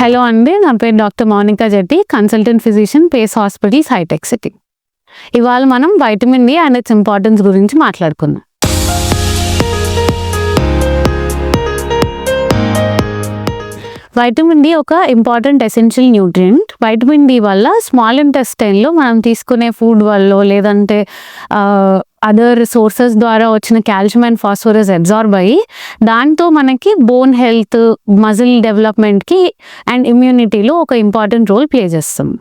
Hello అండి నా పేరు doctor Mounika Jetti consultant physician Pace hospitals hitech city. ఇవాళ మనం vitamin D and its importance గురించి మాట్లాడుకుందాం. వైటమిన్ డి ఒక important essential nutrient vitamin D వల్ల స్మాల్ ఇంటెస్టైన్లో మనం తీసుకునే ఫుడ్ వల్ల లేదంటే అదర్ సోర్సెస్ ద్వారా వచ్చిన కాల్షియం అండ్ ఫాస్ఫరస్ అబ్జార్బ్ అయ్యి దాంతో మనకి బోన్ హెల్త్ మజిల్ డెవలప్మెంట్కి అండ్ ఇమ్యూనిటీలో ఒక ఇంపార్టెంట్ రోల్ ప్లే చేస్తుంది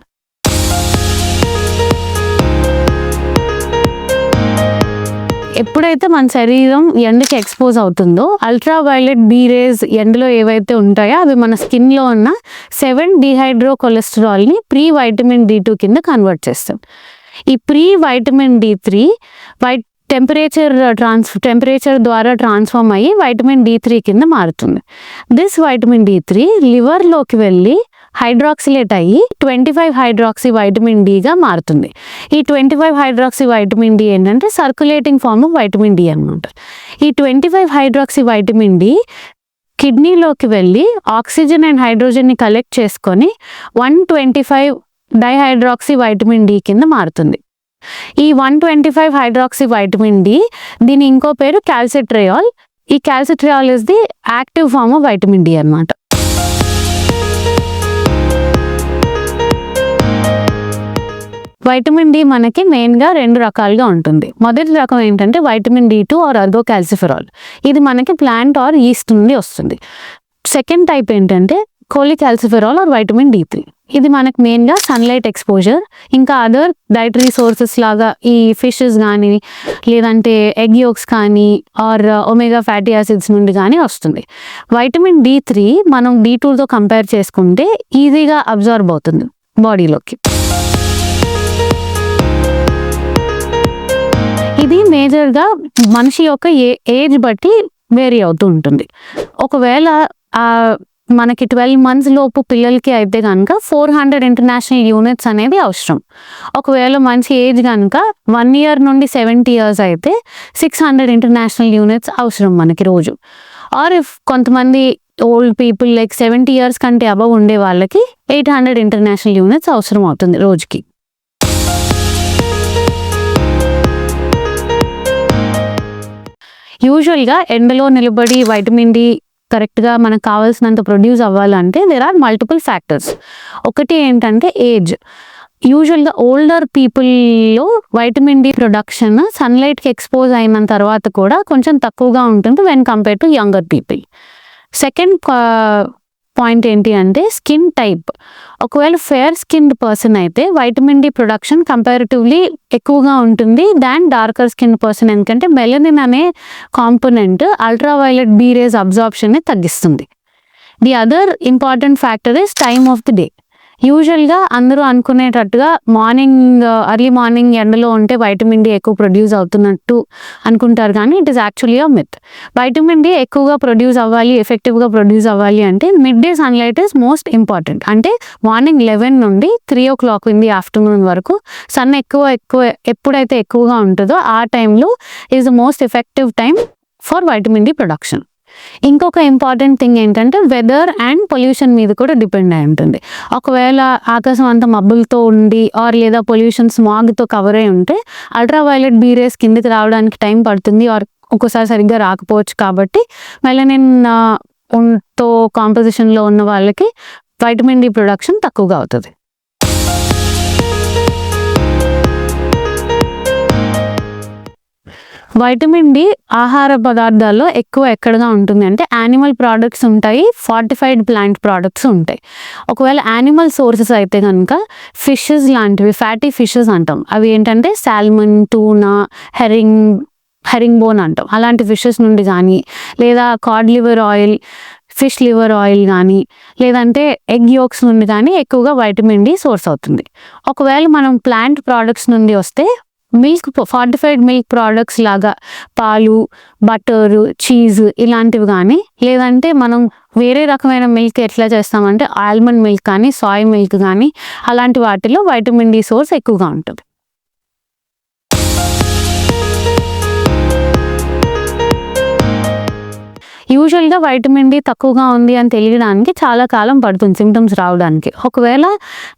ఎప్పుడైతే మన శరీరం ఎండకి ఎక్స్పోజ్ అవుతుందో అల్ట్రా వైలెట్ బీ రేస్ ఎండలో ఏవైతే ఉంటాయో అవి మన స్కిన్లో ఉన్న సెవెన్ డిహైడ్రో కొలెస్ట్రాల్ని ప్రీ వైటమిన్ డి టూ కింద కన్వర్ట్ చేస్తాం. ఈ pre vitamin D three white temperature trans temperature ద్వారా ట్రాన్స్ఫార్మ్ అయ్యి వైటమిన్ డి త్రీ కింద మారుతుంది. దిస్ వైటమిన్ డి త్రీ లివర్లోకి వెళ్ళి హైడ్రాక్సిలేట్ అయ్యి ట్వంటీ ఫైవ్ హైడ్రాక్సీ వైటమిన్ డిగా మారుతుంది. ఈ twenty five hydroxy vitamin D ఏంటంటే circulating form of vitamin D అనమాట ఈ twenty five hydroxy vitamin D కిడ్నీలోకి వెళ్ళి ఆక్సిజన్ అండ్ హైడ్రోజన్ని కలెక్ట్ చేసుకొని one twenty five dihydroxy vitamin D కింద మారుతుంది. ఈ one twenty five hydroxy vitamin D దీని ఇంకో పేరు క్యాల్సిట్రయాల్. ఈ calcitriol is the active form of vitamin D అనమాట వైటమిన్ డి మనకి మెయిన్గా రెండు రకాలుగా ఉంటుంది. మొదటి రకం ఏంటంటే vitamin D two or ergo calciferol ఇది మనకి ప్లాంట్ ఆర్ ఈస్ట్ నుండి వస్తుంది. సెకండ్ టైప్ ఏంటంటే cholecalciferol or vitamin D three ఇది మనకు మెయిన్గా సన్లైట్ ఎక్స్పోజర్ ఇంకా అదర్ డైటరీ సోర్సెస్ లాగా ఈ ఫిషెస్ కానీ లేదంటే ఎగ్ యోక్స్ కానీ ఆర్ ఒమేగా ఫ్యాటీ యాసిడ్స్ నుండి కానీ వస్తుంది. వైటమిన్ డి త్రీ మనం డి టూతో కంపేర్ చేసుకుంటే ఈజీగా అబ్జర్వ్ అవుతుంది బాడీలోకి మేజర్గా మనిషి యొక్క ఏ ఏజ్ బట్టి వేరీ అవుతూ ఉంటుంది. ఒకవేళ మనకి ట్వెల్వ్ మంత్స్ లోపు పిల్లలకి అయితే కనుక ఫోర్ హండ్రెడ్ ఇంటర్నేషనల్ యూనిట్స్ అనేది అవసరం. ఒకవేళ మంచి ఏజ్ కనుక వన్ ఇయర్ నుండి సెవెంటీ ఇయర్స్ అయితే సిక్స్ హండ్రెడ్ ఇంటర్నేషనల్ యూనిట్స్ అవసరం మనకి రోజు. ఆర్ ఇఫ్ కొంతమంది old people like seventy years కంటే అబవ్ ఉండే వాళ్ళకి ఎయిట్ హండ్రెడ్ ఇంటర్నేషనల్ యూనిట్స్ అవసరం అవుతుంది రోజుకి. యూజువల్గా ఎండలో నిలబడి వైటమిన్ డి కరెక్ట్గా మనకు కావాల్సినంత ప్రొడ్యూస్ అవ్వాలంటే దేర్ ఆర్ మల్టిపుల్ ఫ్యాక్టర్స్ ఒకటి ఏంటంటే ఏజ్ యూజువల్గా ఓల్డర్ పీపుల్లో వైటమిన్ డి ప్రొడక్షన్ సన్లైట్కి ఎక్స్పోజ్ అయిన తర్వాత కూడా కొంచెం తక్కువగా ఉంటుంది when compare to younger people second point ఏంటి అంటే స్కిన్ టైప్. ఒకవేళ ఫేర్ స్కిన్డ్ పర్సన్ అయితే వైటమిన్ డి ప్రొడక్షన్ కంపారిటివ్లీ ఎక్కువగా ఉంటుంది దాన్ డార్కర్ స్కిన్ పర్సన్ ఎందుకంటే మెలనిన్ అనే కాంపోనెంట్ అల్ట్రా వైలెట్ అబ్జార్ప్షన్ని తగ్గిస్తుంది. The other important factor is time of the day. యూజువల్గా అందరూ అనుకునేటట్టుగా మార్నింగ్ అర్లీ మార్నింగ్ ఎండలో ఉంటే వైటమిన్ డి ఎక్కువ ప్రొడ్యూస్ అవుతున్నట్టు అనుకుంటారు కానీ it is actually a myth vitamin D ఎక్కువగా ప్రొడ్యూస్ అవ్వాలి ఎఫెక్టివ్గా ప్రొడ్యూస్ అవ్వాలి అంటే midday sunlight is most important అంటే మార్నింగ్ లెవెన్ నుండి three o'clock in the afternoon వరకు సన్ ఎక్కువ ఎక్కువ ఎప్పుడైతే ఎక్కువగా ఉంటుందో ఆ టైంలో is the most effective time for vitamin D production ఇంకొక ఇంపార్టెంట్ థింగ్ ఏంటంటే వెదర్ అండ్ పొల్యూషన్ మీద కూడా డిపెండ్ అయి ఉంటుంది. ఒకవేళ ఆకాశం అంతా మబ్బులతో ఉండి ఆర్ లేదా పొల్యూషన్ స్మాగ్తో కవర్ అయి ఉంటే అల్ట్రావైలెట్ బీరేస్ కిందకి రావడానికి టైం పడుతుంది ఆర్ ఒక్కోసారి సరిగ్గా రాకపోవచ్చు కాబట్టి మెలనిన్ uh, తో కాంపోజిషన్లో ఉన్న వాళ్ళకి వైటమిన్ డి ప్రొడక్షన్ తక్కువగా అవుతుంది. వైటమిన్ డి ఆహార పదార్థాల్లో ఎక్కువ ఎక్కడగా ఉంటుంది అంటే యానిమల్ ప్రోడక్ట్స్ ఉంటాయి ఫార్టిఫైడ్ ప్లాంట్ ప్రోడక్ట్స్ ఉంటాయి. ఒకవేళ యానిమల్ సోర్సెస్ అయితే కనుక ఫిషెస్ లాంటివి ఫ్యాటీ ఫిషెస్ అంటాం. అవి ఏంటంటే salmon tuna herring herring bone అంటాం. అలాంటి ఫిషెస్ నుండి కానీ లేదా cod liver oil fish liver oil కానీ లేదంటే ఎగ్ యోక్స్ నుండి కానీ ఎక్కువగా వైటమిన్ డి సోర్స్ అవుతుంది. ఒకవేళ మనం ప్లాంట్ ప్రోడక్ట్స్ నుండి వస్తే మిల్క్ ఫార్టిఫైడ్ మిల్క్ ప్రోడక్ట్స్ లాగా పాలు బటరు చీజ్ ఇలాంటివి కానీ లేదంటే మనం వేరే రకమైన మిల్క్ ఎట్లా చేస్తామంటే ఆల్మండ్ మిల్క్ కానీ సాయ్ మిల్క్ కానీ అలాంటి వాటిలో వైటమిన్ డి సోర్స్ ఎక్కువగా ఉంటుంది. యూజువల్గా వైటమిన్ డి తక్కువగా ఉంది అని తెలియడానికి చాలా కాలం పడుతుంది సిమ్టమ్స్ రావడానికి. ఒకవేళ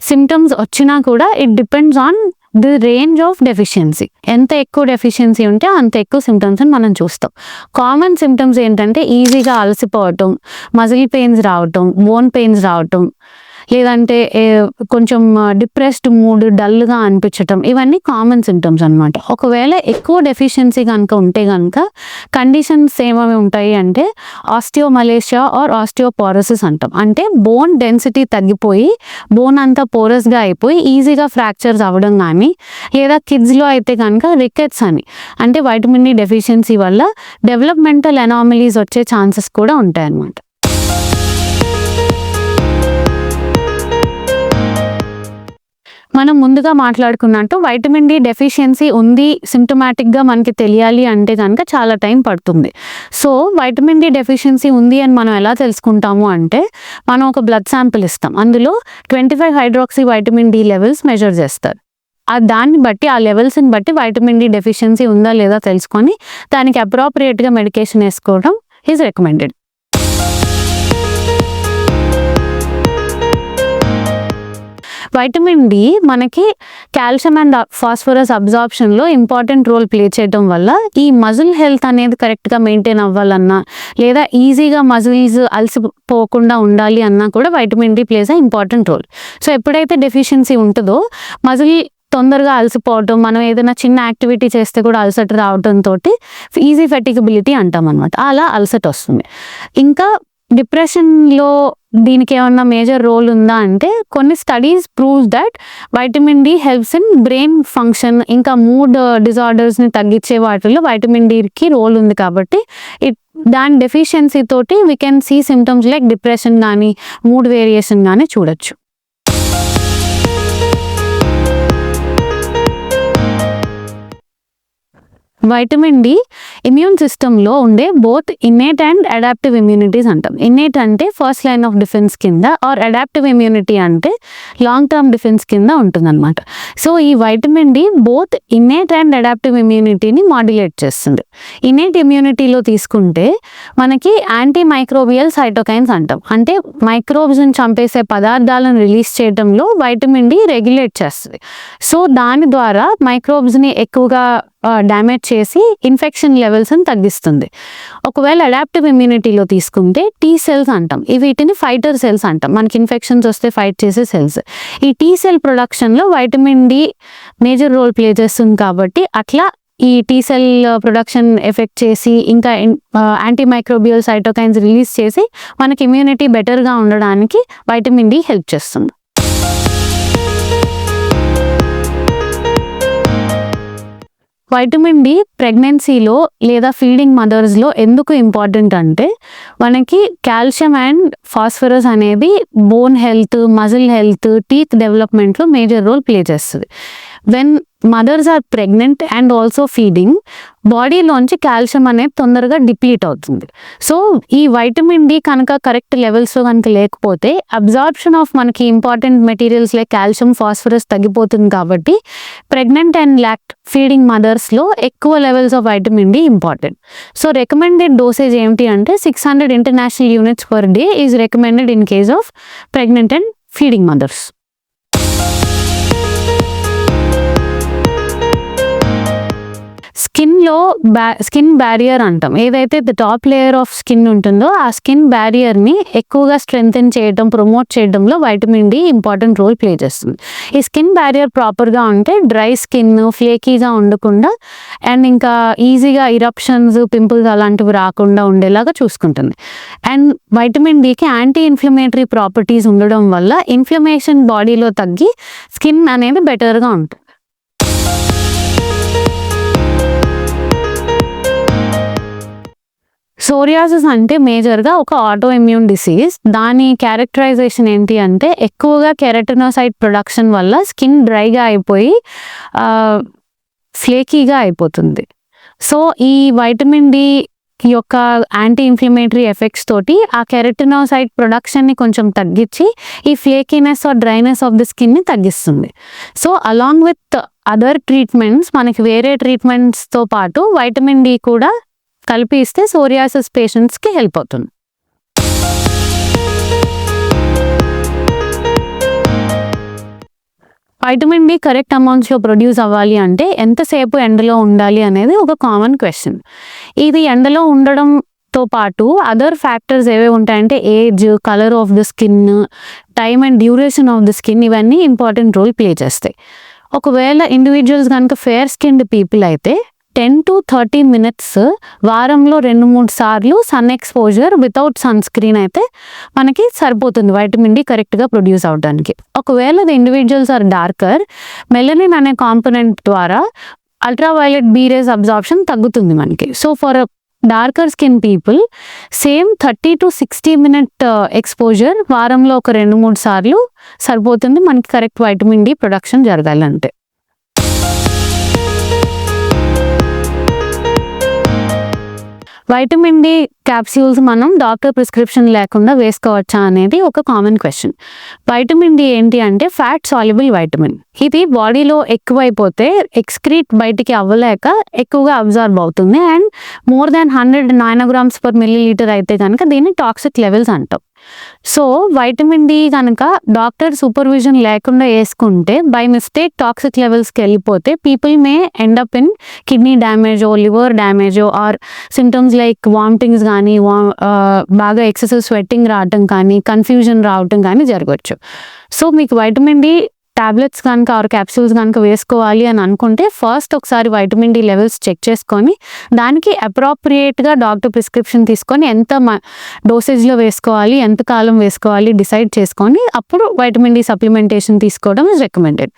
సిమ్టమ్స్ వచ్చినా కూడా it depends on the range of deficiency. ఎంత ఎక్కువ డెఫిషియన్సీ ఉంటే అంత ఎక్కువ సిమ్టమ్స్ మనం చూస్తాం. కామన్ సిమ్టమ్స్ ఏంటంటే ఈజీగా అలసిపోవటం మజిల్ పెయిన్స్ రావటం బోన్ పెయిన్స్ రావటం లేదంటే కొంచెం డిప్రెస్డ్ మూడ్ డల్గా అనిపించటం ఇవన్నీ కామన్ సిమ్టమ్స్ అనమాట ఒకవేళ ఎక్కువ డెఫిషియన్సీ కనుక ఉంటే కనుక కండిషన్స్ ఏమేమి ఉంటాయి అంటే ఆస్టియోమలేషియా ఆర్ ఆస్టియోపోరోసిస్ అంటాం. అంటే బోన్ డెన్సిటీ తగ్గిపోయి బోన్ అంతా పోరస్గా అయిపోయి ఈజీగా ఫ్రాక్చర్స్ అవ్వడం కానీ లేదా కిడ్స్లో అయితే కనుక రికెట్స్ అని. అంటే వైటమిన్ డి డెఫిషియన్సీ వల్ల డెవలప్మెంటల్ ఎనామిలీస్ వచ్చే ఛాన్సెస్ కూడా ఉంటాయి మనం ముందుగా మాట్లాడుకున్నట్టు వైటమిన్ డి డెఫిషియన్సీ ఉంది సిమ్టమాటిక్గా మనకి తెలియాలి అంటే కనుక చాలా టైం పడుతుంది. సో వైటమిన్ డి డెఫిషియన్సీ ఉంది అని మనం ఎలా తెలుసుకుంటాము అంటే మనం ఒక బ్లడ్ శాంపిల్ ఇస్తాం. అందులో twenty five hydroxy vitamin D levels measure చేస్తారు. ఆ దాన్ని బట్టి ఆ లెవెల్స్ని బట్టి వైటమిన్ డి డెఫిషియన్సీ ఉందా లేదా తెలుసుకొని దానికి అప్రాప్రియేట్గా మెడికేషన్ వేసుకోవడం ఈజ్ రికమెండెడ్ వైటమిన్ డి మనకి కాల్షియం అండ్ ఫాస్ఫరస్ అబ్జార్ప్షన్లో ఇంపార్టెంట్ రోల్ ప్లే చేయడం వల్ల ఈ మజిల్ హెల్త్ అనేది కరెక్ట్గా మెయింటైన్ అవ్వాలన్నా లేదా ఈజీగా మజిల్స్ అలసిపోకుండా ఉండాలి అన్నా కూడా vitamin D plays a important role so ఎప్పుడైతే డెఫిషియన్సీ ఉంటుందో మజిల్ తొందరగా అలసిపోవటం మనం ఏదైనా చిన్న యాక్టివిటీ చేస్తే కూడా అలసట రావడంతో ఈజీ ఫెటికబిలిటీ అంటాం అనమాట అలా అలసట వస్తుంది. ఇంకా డిప్రెషన్లో దీనికి ఏమన్నా మేజర్ రోల్ ఉందా అంటే కొన్ని studies prove that vitamin D helps in brain function ఇంకా మూడ్ డిజార్డర్స్ని తగ్గించే వాటిల్లో వైటమిన్ డికి రోల్ ఉంది కాబట్టి ఇట్ దాని డెఫిషియన్సీ తోటి we can see symptoms like depression కానీ మూడ్ వేరియేషన్ కానీ చూడొచ్చు. వైటమిన్ డి ఇమ్యూన్ సిస్టంలో ఉండే both innate and adaptive immunities అంటాం. ఇన్నేట్ అంటే ఫస్ట్ లైన్ ఆఫ్ డిఫెన్స్ కింద ఆర్ అడాప్టివ్ ఇమ్యూనిటీ అంటే లాంగ్ టర్మ్ డిఫెన్స్ కింద ఉంటుందన్నమాట. సో ఈ vitamin D both innate and adaptive ఇమ్యూనిటీని modulate చేస్తుంది. ఇన్నేట్ ఇమ్యూనిటీలో తీసుకుంటే మనకి యాంటీ మైక్రోబియల్ సైటోకైన్స్ అంటాం అంటే మైక్రోబ్స్ని చంపేసే పదార్థాలను రిలీజ్ చేయడంలో వైటమిన్ డి రెగ్యులేట్ చేస్తుంది. సో దాని ద్వారా మైక్రోబ్స్ని ఎక్కువగా డ్యామేజ్ చేసి ఇన్ఫెక్షన్ లెవెల్స్ని తగ్గిస్తుంది. ఒకవేళ అడాప్టివ్ ఇమ్యూనిటీలో తీసుకుంటే టీ సెల్స్ అంటాం. వీటిని ఫైటర్ సెల్స్ అంటాం. మనకి ఇన్ఫెక్షన్స్ వస్తే ఫైట్ చేసే సెల్స్ ఈ టీ సెల్ ప్రొడక్షన్లో vitamin D major role play చేస్తుంది కాబట్టి అట్లా ఈ టీ సెల్ ప్రొడక్షన్ ఎఫెక్ట్ చేసి ఇంకా యాంటీ మైక్రోబియల్ సైటోకైన్స్ రిలీజ్ చేసి మనకి ఇమ్యూనిటీ బెటర్గా ఉండడానికి వైటమిన్ డి హెల్ప్ చేస్తుంది. వైటమిన్ డి ప్రెగ్నెన్సీలో లేదా ఫీడింగ్ మదర్స్లో ఎందుకు ఇంపార్టెంట్ అంటే మనకి కాల్షియం అండ్ ఫాస్ఫరస్ అనేది bone health muscle health teeth డెవలప్మెంట్లో మేజర్ రోల్ ప్లే చేస్తుంది. When mothers are pregnant and also feeding బాడీలోంచి calcium అనేది తొందరగా డిప్లీట్ అవుతుంది. సో ఈ వైటమిన్ డి కనుక కరెక్ట్ లెవెల్స్లో కనుక లేకపోతే అబ్జార్ప్షన్ ఆఫ్ మనకి important materials like calcium phosphorus తగ్గిపోతుంది కాబట్టి ప్రెగ్నెంట్ అండ్ లాక్ట్ ఫీడింగ్ మదర్స్లో ఎక్కువ levels of vitamin D important so recommended dosage ఏమిటి అంటే six hundred international units per day is recommended in case of pregnant and feeding mothers స్కిన్లో బ్యా skin barrier అంటాం. ఏదైతే the top layer of skin ఉంటుందో ఆ skin బ్యారియర్ని ఎక్కువగా strengthen చేయడం ప్రమోట్ చేయడంలో vitamin D important role play చేస్తుంది. ఈ స్కిన్ బ్యారియర్ ప్రాపర్గా ఉంటే డ్రై స్కిన్ ఫ్లేకీగా ఉండకుండా అండ్ ఇంకా ఈజీగా ఇరప్షన్స్ పింపుల్స్ అలాంటివి రాకుండా ఉండేలాగా చూసుకుంటుంది. అండ్ వైటమిన్ డికి యాంటీ ఇన్ఫ్లమేటరీ ప్రాపర్టీస్ ఉండడం వల్ల ఇన్ఫ్లమేషన్ బాడీలో తగ్గి స్కిన్ అనేది బెటర్గా ఉంటుంది. సోరియాసిస్ అంటే మేజర్గా ఒక ఆటో ఇమ్యూన్ డిసీజ్ దాని క్యారెక్టరైజేషన్ ఏంటి అంటే ఎక్కువగా కెరటనోసైట్ ప్రొడక్షన్ వల్ల స్కిన్ డ్రైగా అయిపోయి ఫ్లేకీగా అయిపోతుంది. సో ఈ వైటమిన్ డి యొక్క యాంటీ ఇన్ఫ్లమేటరీ ఎఫెక్ట్స్ తోటి ఆ కెరటినోసైట్ ప్రొడక్షన్ని కొంచెం తగ్గించి ఈ flakiness or dryness of the స్కిన్ని తగ్గిస్తుంది. So along with other treatments మనకి వేరే ట్రీట్మెంట్స్తో పాటు వైటమిన్ డి కూడా కలిపి ఇస్తే సోరియాసిస్ పేషెంట్స్కి హెల్ప్ అవుతుంది. వైటమిన్ బి కరెక్ట్ అమౌంట్స్లో ప్రొడ్యూస్ అవ్వాలి అంటే ఎంతసేపు ఎండలో ఉండాలి అనేది ఒక కామన్ క్వశ్చన్. ఇది ఎండలో ఉండడంతో పాటు అదర్ ఫ్యాక్టర్స్ ఏవే ఉంటాయంటే age colour of the skin time and duration of the skin ఇవన్నీ ఇంపార్టెంట్ రోల్ ప్లే చేస్తాయి. ఒకవేళ ఇండివిజువల్స్ కనుక ఫేర్ స్కిన్డ్ పీపుల్ అయితే టెన్ టు థర్టీ మినిట్స్ వారంలో రెండు మూడు సార్లు sun exposure without sun screen అయితే మనకి సరిపోతుంది. వైటమిన్ డి కరెక్ట్గా ప్రొడ్యూస్ అవడానికి. ఒకవేళ the individuals are darker melanin అనే కాంపోనెంట్ ద్వారా అల్ట్రావైలెట్ బీరేస్ అబ్జార్ప్షన్ తగ్గుతుంది మనకి. So for darker skin people same thirty to sixty minute exposure వారంలో ఒక రెండు మూడు సార్లు సరిపోతుంది. మనకి కరెక్ట్ వైటమిన్ డి ప్రొడక్షన్ జరగాలంటే. వైటమిన్ డి క్యాప్స్యూల్స్ మనం డాక్టర్ ప్రిస్క్రిప్షన్ లేకుండా వేసుకోవచ్చా అనేది ఒక కామన్ క్వశ్చన్ వైటమిన్ డి ఏంటి అంటే ఫ్యాట్ సాల్యుబుల్ వైటమిన్ ఇది బాడీలో ఎక్కువైపోతే ఎక్స్క్రీట్ బయటికి అవ్వలేక ఎక్కువగా అబ్జర్వ్ అవుతుంది. And more than hundred nanograms per millilitre అయితే కనుక దీన్ని టాక్సిక్ లెవెల్స్ అంటాం. సో వైటమిన్ డి కనుక డాక్టర్ సూపర్విజన్ లేకుండా వేసుకుంటే బై మిస్టేక్ టాక్సిక్ లెవెల్స్కి వెళ్ళిపోతే people may end up in kidney డ్యామేజో liver డ్యామేజో ఆర్ సిమ్టమ్స్ లైక్ వామిటింగ్స్ కానీ వా బాగా ఎక్సెసివ్ స్వెట్టింగ్ రావటం కానీ కన్ఫ్యూజన్ రావటం కానీ జరగవచ్చు. సో మీకు వైటమిన్ డి టాబ్లెట్స్ కనుక ఆరు క్యాప్సూల్స్ కనుక వేసుకోవాలి అని అనుకుంటే ఫస్ట్ ఒకసారి వైటమిన్ డి లెవెల్స్ చెక్ చేసుకొని దానికి అప్రాప్రియేట్గా డాక్టర్ ప్రిస్క్రిప్షన్ తీసుకొని ఎంత డోసేజ్లో వేసుకోవాలి ఎంత కాలం వేసుకోవాలి డిసైడ్ చేసుకొని అప్పుడు వైటమిన్ డి సప్లిమెంటేషన్ తీసుకోవడం ఇస్ రికమెండెడ్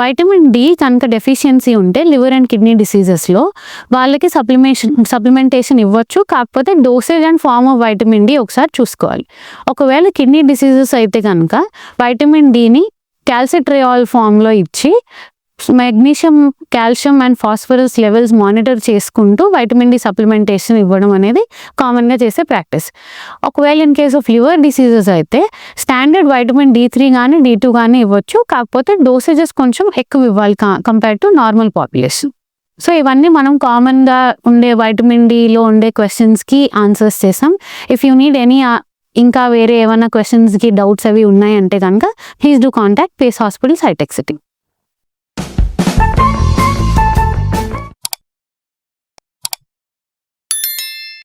వైటమిన్ డి కనుక డెఫిషియన్సీ ఉంటే లివర్ అండ్ కిడ్నీ డిసీజెస్లో వాళ్ళకి సప్లిమేషన్ సప్లిమెంటేషన్ ఇవ్వచ్చు. కాకపోతే dosage and form of vitamin D ఒకసారి చూసుకోవాలి. ఒకవేళ కిడ్నీ డిసీజెస్ అయితే కనుక వైటమిన్ డిని క్యాల్సిట్రయాల్ ఫామ్లో ఇచ్చి magnesium calcium and phosphorus levels monitor చేసుకుంటూ వైటమిన్ డి సప్లిమెంటేషన్ ఇవ్వడం అనేది కామన్గా చేసే ప్రాక్టీస్ ఒకవేళ in case of liver diseases అయితే స్టాండర్డ్ వైటమిన్ డి త్రీ కానీ డి టూ కానీ ఇవ్వచ్చు. కాకపోతే డోసేజెస్ కొంచెం ఎక్కువ ఇవ్వాలి compare to normal population so ఇవన్నీ మనం కామన్గా ఉండే వైటమిన్ డిలో ఉండే క్వశ్చన్స్కి ఆన్సర్స్ చేసాం. ఇఫ్ యూ నీడ్ ఎనీ ఇంకా వేరే ఏమైనా క్వశ్చన్స్కి డౌట్స్ అవి ఉన్నాయంటే కనుక please do contact Pace hospital సైటెక్ city